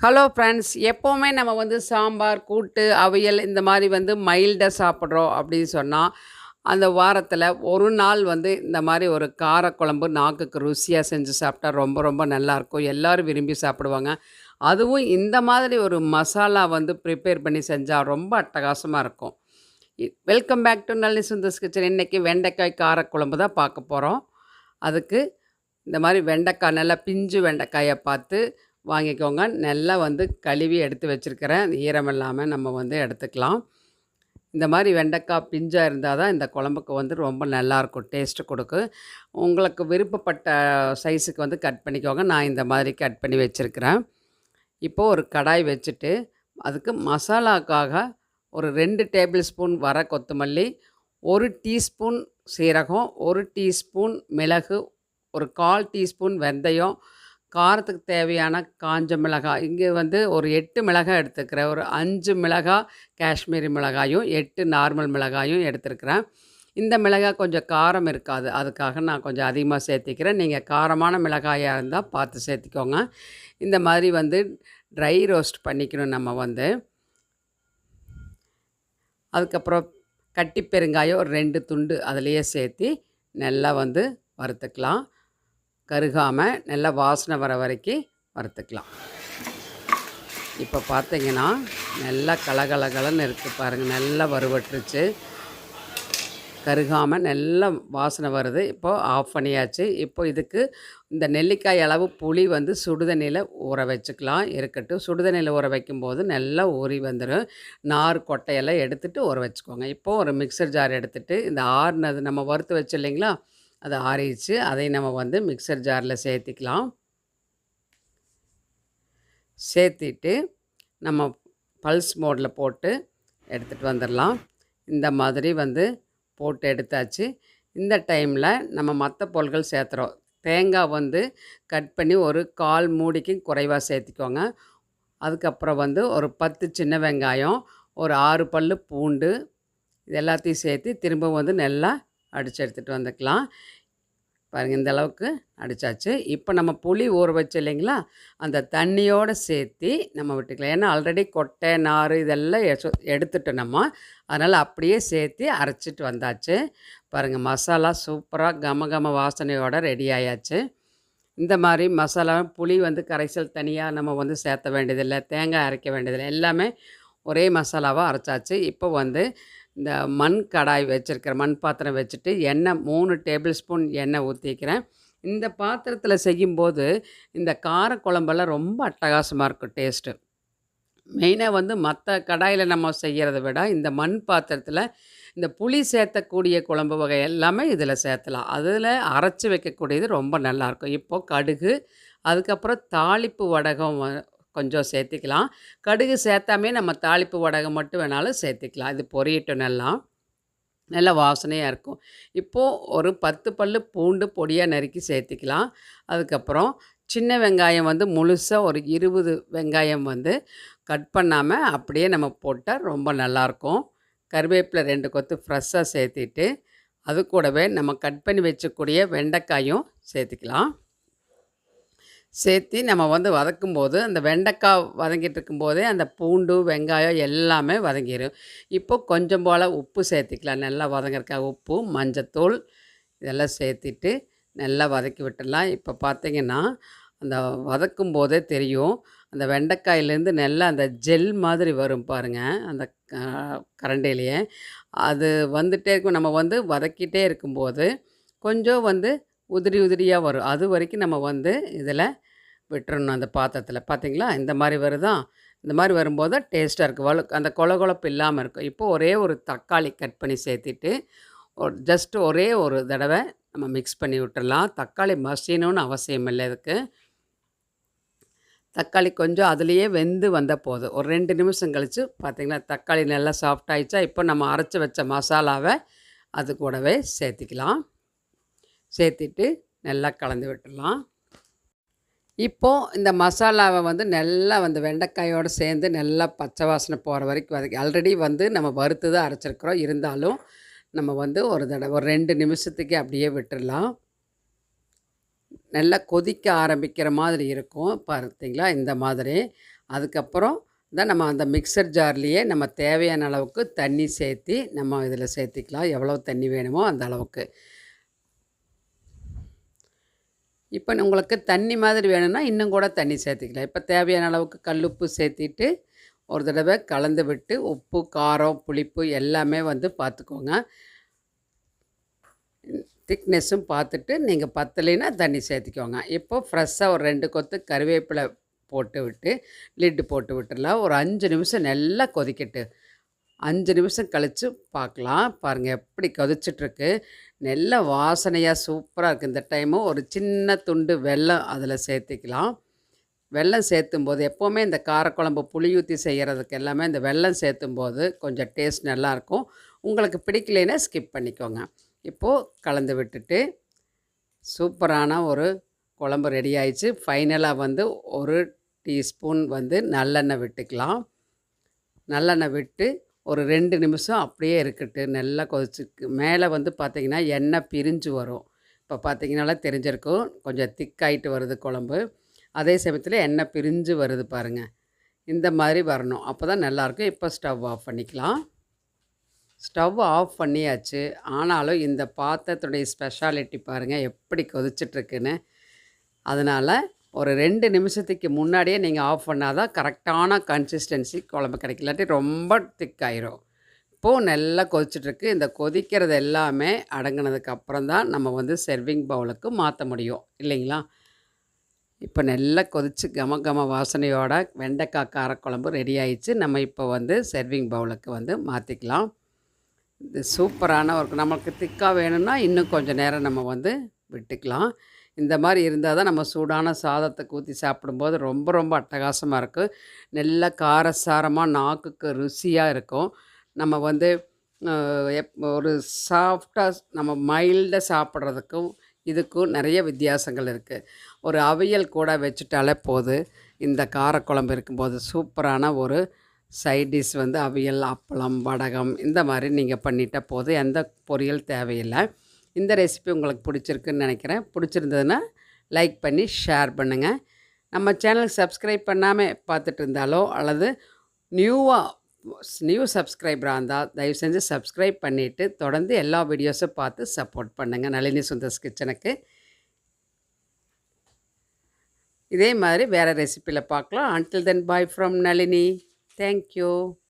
Hello friends எப்போவுமே நம்ம வந்து சாம்பார் கூட்டு அவியல் இந்த மாதிரி வந்து மைல்டாக சாப்பிட்றோம் அப்படின்னு சொன்னால் அந்த வாரத்தில் ஒரு நாள் வந்து இந்த மாதிரி ஒரு காரக்குழம்பு நாக்குக்கு ருசியாக செஞ்சு சாப்பிட்டா ரொம்ப ரொம்ப நல்லாயிருக்கும் எல்லோரும் விரும்பி சாப்பிடுவாங்க. அதுவும் இந்த மாதிரி ஒரு மசாலா வந்து ப்ரிப்பேர் பண்ணி செஞ்சால் ரொம்ப அட்டகாசமாக இருக்கும். Welcome back to Nalli Sundar's kitchen இன்றைக்கி வெண்டைக்காய் காரக்குழம்பு தான் பார்க்க போகிறோம் அதுக்கு இந்த மாதிரி வெண்டைக்காய் நல்லா பிஞ்சு வெண்டைக்காயை பார்த்து வாங்கிக்கோங்க. நல்லா வந்து கழுவி எடுத்து வச்சுருக்கிறேன். ஈரம் இல்லாமல் நம்ம வந்து எடுத்துக்கலாம். இந்த மாதிரி வெண்டைக்காய் பிஞ்சாக இருந்தால் தான் இந்த குழம்புக்கு வந்து ரொம்ப நல்லாயிருக்கும். டேஸ்ட்டு கொடுக்கும். உங்களுக்கு விருப்பப்பட்ட சைஸுக்கு வந்து கட் பண்ணிக்கோங்க. நான் இந்த மாதிரி கட் பண்ணி வச்சுருக்கிறேன். இப்போது ஒரு கடாய் வச்சுட்டு அதுக்கு மசாலாக்காக ஒரு ரெண்டு டேபிள் ஸ்பூன் வர கொத்தமல்லி ஒரு டீஸ்பூன் சீரகம் ஒரு டீஸ்பூன் மிளகு ஒரு கால் டீஸ்பூன் வெந்தயம் காரத்துக்கு தேவையான காஞ்ச மிளகாய் இங்கே வந்து ஒரு எட்டு மிளகாய் எடுத்துக்கிறேன். ஒரு அஞ்சு மிளகாய் காஷ்மீரி மிளகாயும் எட்டு நார்மல் மிளகாயும் எடுத்துருக்கிறேன். இந்த மிளகாய் கொஞ்சம் காரம் இருக்காது. அதுக்காக நான் கொஞ்சம் அதிகமாக சேர்த்திக்கிறேன். நீங்கள் காரமான மிளகாயாக இருந்தால் பார்த்து சேர்த்திக்கோங்க. இந்த மாதிரி வந்து ட்ரை ரோஸ்ட் பண்ணிக்கணும் நம்ம வந்து. அதுக்கப்புறம் கட்டி பெருங்காயம் ஒரு ரெண்டு துண்டு அதிலையே சேர்த்தி நல்லா வந்து வறுத்துக்கலாம். கருகாமல் நல்லா வாசனை வர வரைக்கும் வறுத்துக்கலாம். இப்போ பார்த்தீங்கன்னா நல்லா கலகலகலன்னு இருக்குது பாருங்கள் நல்லா வறுவட்டுருச்சு கருகாமல் நல்லா வாசனை வருது. இப்போது ஆஃப் பண்ணியாச்சு. இப்போ இதுக்கு இந்த நெல்லிக்காய் அளவு புளி வந்து சுடுதண்ணியில் ஊற வச்சுக்கலாம். இருக்கட்டும். சுடுதண்ணியில் ஊற வைக்கும்போது நல்லா ஊறி வந்துடும் நார் கொட்டையெல்லாம் எடுத்துகிட்டு ஊற வச்சுக்கோங்க. இப்போது ஒரு மிக்சர் ஜார் எடுத்துகிட்டு இந்த ஆறுனது நம்ம வறுத்து வச்சு இல்லைங்களா? அது ஆறிடுச்சு. அதை நம்ம வந்து மிக்சர் ஜாரில் சேர்த்திக்கலாம். சேர்த்திட்டு நம்ம பல்ஸ் மோடில் போட்டு எடுத்துகிட்டு வந்துடலாம் இந்த மாதிரி வந்து போட்டு எடுத்தாச்சு. இந்த டைமில் நம்ம மற்ற பொருள்கள் சேர்த்துறோம். தேங்காய் வந்து கட் பண்ணி ஒரு கால் மூடிக்கும் குறைவாக சேர்த்திக்கோங்க. அதுக்கப்புறம் வந்து ஒரு பத்து சின்ன வெங்காயம் ஒரு ஆறு பல் பூண்டு இது எல்லாத்தையும் சேர்த்து திரும்ப வந்து நல்லா அடித்து எடுத்துகிட்டு வந்துக்கலாம். பாருங்கள் இந்த அளவுக்கு அடித்தாச்சு இப்போ நம்ம புளி ஊற வச்சு இல்லைங்களா அந்த தண்ணியோடு சேர்த்து நம்ம விட்டுக்கலாம். ஏன்னா ஆல்ரெடி கொட்டை நார் இதெல்லாம் எடுத்துட்டோம் நம்ம. அதனால் அப்படியே சேர்த்து அரைச்சிட்டு வந்தாச்சு. பாருங்கள் மசாலா சூப்பராக கம கம வாசனையோடு ரெடி ஆயாச்சு. இந்த மாதிரி மசாலா புளி வந்து கரைசல் தனியாக நம்ம வந்து சேர்த்த வேண்டியதில்லை. தேங்காய் அரைக்க வேண்டியதில்லை. எல்லாமே ஒரே மசாலாவாக அரைச்சாச்சு. இப்போ வந்து இந்த மண் கடாய் வச்சுருக்கிறேன் மண் பாத்திரம் வச்சுட்டு எண்ணெய் மூணு டேபிள் ஸ்பூன் எண்ணெய் ஊற்றிக்கிறேன் இந்த பாத்திரத்தில் செய்யும்போது இந்த கார குழம்பெல்லாம் ரொம்ப அட்டகாசமாக இருக்கும் டேஸ்ட்டு. மெயினாக வந்து மற்ற கடாயில் நம்ம செய்கிறத விட இந்த மண் பாத்திரத்தில் இந்த புளி சேர்த்தக்கூடிய குழம்பு வகை எல்லாமே இதில் சேர்த்தலாம். அதில் அரைச்சி வைக்கக்கூடியது ரொம்ப நல்லாயிருக்கும் இப்போது கடுகு அதுக்கப்புறம் தாளிப்பு வடகம் கொஞ்சம் சேர்த்திக்கலாம். கடுகு சேர்த்தாமே நம்ம தாளிப்பு வடகம் மட்டும் வேணாலும் சேர்த்திக்கலாம். இது பொரியட்டும் நல்லா. நல்ல வாசனையாக இருக்கும். இப்போது ஒரு பத்து பல் பூண்டு பொடியாக நறுக்கி சேர்த்திக்கலாம். அதுக்கப்புறம் சின்ன வெங்காயம் வந்து முழுசாக ஒரு இருபது வெங்காயம் வந்து கட் பண்ணாமல் அப்படியே நம்ம போட்டால் ரொம்ப நல்லாயிருக்கும். கருவேப்பிலை ரெண்டு கொத்து ஃப்ரெஷ்ஷாக சேர்த்திட்டு அது கூடவே நம்ம கட் பண்ணி வச்சக்கூடிய வெண்டைக்காயும் சேர்த்துக்கலாம். சேர்த்து நம்ம வந்து வதக்கும்போது அந்த வெண்டைக்காய் வதங்கிட்டு இருக்கும்போதே அந்த பூண்டு வெங்காயம் எல்லாமே வதங்கிடும் இப்போ கொஞ்சம் போல் உப்பு சேர்த்திக்கலாம். நல்லா வதங்கிறக்காக உப்பு மஞ்சத்தூள் இதெல்லாம் சேர்த்துட்டு நல்லா வதக்கி விட்டுடலாம். இப்போ பார்த்திங்கன்னா அந்த வதக்கும் போதே தெரியும். அந்த வெண்டைக்காயிலேருந்து நல்லா அந்த ஜெல் மாதிரி வரும் பாருங்கள் அந்த கரண்டிலேயே அது வந்துகிட்டே இருக்கும். நம்ம வந்து வதக்கிட்டே இருக்கும்போது கொஞ்சம் வந்து உதிரி உதிரியாக வரும். அது வரைக்கும் நம்ம வந்து இதில் விட்டுறணும் அந்த பாத்திரத்தில். பார்த்தீங்களா இந்த மாதிரி வருதான். இந்த மாதிரி வரும்போது டேஸ்ட்டாக இருக்குது வலு அந்த கொல கொழப்பு இல்லாமல் இருக்கும். இப்போது ஒரே ஒரு தக்காளி கட் பண்ணி சேர்த்திட்டு ஒரு ஜஸ்ட் ஒரே ஒரு தடவை நம்ம மிக்ஸ் பண்ணி விட்டுடலாம் தக்காளி மசியணும்னு அவசியம் இல்லை இதுக்கு. தக்காளி கொஞ்சம் அதுலேயே வெந்து வந்த போதும். ஒரு ரெண்டு நிமிஷம் கழித்து பார்த்திங்களா தக்காளி நல்லா சாஃப்ட் இப்போ நம்ம அரைச்சி வச்ச மசாலாவை அது கூடவே சேர்த்திக்கலாம். சேர்த்திட்டு நல்லா கலந்து விட்டுடலாம் இப்போது இந்த மசாலாவை வந்து நல்லா வந்து வெண்டைக்காயோடு சேர்ந்து நல்லா பச்சை வாசனை போகிற வரைக்கும் வதக்கி ஆல்ரெடி வந்து நம்ம வறுத்து தான் அரைச்சிருக்கிறோம். இருந்தாலும் நம்ம வந்து ஒரு தடவை ஒரு ரெண்டு நிமிஷத்துக்கு அப்படியே விட்டுடலாம். நல்லா கொதிக்க ஆரம்பிக்கிற மாதிரி இருக்கும். பார்த்தீங்களா? இந்த மாதிரி. அதுக்கப்புறம் தான் நம்ம அந்த மிக்சர் ஜார்லேயே நம்ம தேவையான அளவுக்கு தண்ணி சேர்த்தி நம்ம இதில் சேர்த்திக்கலாம். எவ்வளோ தண்ணி வேணுமோ அந்த அளவுக்கு. இப்போ உங்களுக்கு தண்ணி மாதிரி வேணும்னா இன்னும் கூட தண்ணி சேர்த்திக்கலாம். இப்போ தேவையான அளவுக்கு கல்லுப்பு சேர்த்திட்டு ஒரு தடவை கலந்து விட்டு உப்பு காரம் புளிப்பு எல்லாமே வந்து பார்த்துக்கோங்க. திக்னஸும் பார்த்துட்டு நீங்கள் பத்தலைன்னா தண்ணி சேர்த்திக்கோங்க. இப்போ ஃப்ரெஷ்ஷாக ஒரு ரெண்டு கொத்து கருவேப்பிலை போட்டு விட்டு லிட்டு போட்டு விட்டுலாம் ஒரு அஞ்சு நிமிஷம் நல்லா கொதிக்கட்டு. அஞ்சு நிமிஷம் கழித்து பார்க்கலாம். பாருங்கள் எப்படி கொதிச்சிட்ருக்கு. நல்ல வாசனையாக சூப்பராக இருக்குது இந்த டைமும் ஒரு சின்ன துண்டு வெல்லம் அதில் சேர்த்துக்கலாம். வெல்லம் சேர்த்தும் போது எப்போவுமே இந்த காரக்குழம்பு புளி ஊற்றி செய்கிறதுக்கு எல்லாமே இந்த வெல்லம் சேர்த்தும் போது கொஞ்சம் டேஸ்ட் நல்லாயிருக்கும் உங்களுக்கு பிடிக்கலைன்னா ஸ்கிப் பண்ணிக்கோங்க. இப்போது கலந்து விட்டுட்டு சூப்பரான ஒரு குழம்பு ரெடி ஆயிடுச்சு. ஃபைனலாக வந்து ஒரு டீஸ்பூன் வந்து நல்லெண்ணெய் விட்டுக்கலாம். நல்லெண்ணெய் விட்டு ஒரு ரெண்டு நிமிஷம் அப்படியே இருக்கட்டு நல்லா கொதிச்சுக்கு மேலே வந்து பார்த்திங்கன்னா எண்ணெய் பிரிஞ்சு வரும். இப்போ பார்த்தீங்கனால தெரிஞ்சிருக்கும் கொஞ்சம் திக்காயிட்டு வருது குழம்பு. அதே சமயத்தில் எண்ணெய் பிரிஞ்சு வருது பாருங்கள் இந்த மாதிரி வரணும். அப்போ தான் நல்லாயிருக்கும். இப்போ ஸ்டவ் ஆஃப் பண்ணிக்கலாம். ஸ்டவ் ஆஃப் பண்ணியாச்சு. ஆனாலும் இந்த பாத்திரத்துடைய ஸ்பெஷாலிட்டி பாருங்கள் எப்படி கொதிச்சிட்ருக்குன்னு அதனால் ஒரு ரெண்டு நிமிஷத்துக்கு முன்னாடியே நீங்கள் ஆஃப் பண்ணால் தான் கரெக்டான கன்சிஸ்டன்சி குழம்பு கிடைக்கும். இல்லாட்டி ரொம்ப திக்காயிரும் இப்போது நல்லா கொதிச்சிட்ருக்கு. இந்த கொதிக்கிறது எல்லாமே அடங்கினதுக்கு அப்புறம் தான் நம்ம வந்து செர்விங் பவுலுக்கு மாற்ற முடியும். இல்லைங்களா? இப்போ நல்லா கொதித்து கம கம வாசனையோட வெண்டைக்காய் காரக்குழம்பு ரெடி ஆயிடுச்சு. நம்ம இப்போ வந்து செர்விங் பவுலுக்கு வந்து மாற்றிக்கலாம் இது சூப்பரான ஒரு நமக்கு திக்காக வேணும்னா இன்னும் கொஞ்சம் நேரம் நம்ம வந்து விட்டுக்கலாம். இந்த மாதிரி இருந்தால் தான் நம்ம சூடான சாதத்தை ஊற்றி சாப்பிடும்போது ரொம்ப ரொம்ப அட்டகாசமாக இருக்கும் நல்ல காரசாரமாக நாக்குக்கு ருசியாக இருக்கும். நம்ம வந்து எப் ஒரு சாஃப்டாக நம்ம மைல்டாக சாப்பிட்றதுக்கும் இதுக்கும் நிறைய வித்தியாசங்கள் இருக்குது ஒரு அவியல் கூட வச்சுட்டாலே போது இந்த காரக்குழம்பு இருக்கும்போது சூப்பரான ஒரு சைட் டிஷ் வந்து அவியல் அப்பளம் வடகம் இந்த மாதிரி நீங்கள் பண்ணிட்ட போது எந்த பொரியல் தேவையில்லை. இந்த ரெசிபி உங்களுக்கு பிடிச்சிருக்குன்னு நினைக்கிறேன். பிடிச்சிருந்ததுன்னா லைக் பண்ணி ஷேர் பண்ணுங்கள் நம்ம சேனல் சப்ஸ்கிரைப் பண்ணாமல் பார்த்துட்டு இருந்தாலோ அல்லது நியூவாக நியூ சப்ஸ்கிரைபராக இருந்தால் தயவு செஞ்சு சப்ஸ்கிரைப் பண்ணிவிட்டு தொடர்ந்து எல்லா வீடியோஸும் பார்த்து சப்போர்ட் பண்ணுங்கள் நளினி சுந்தர்ஸ் கிச்சனுக்கு. இதே மாதிரி வேறு ரெசிப்பியில் பார்க்கலாம். Until then bye from Nalini. Thank you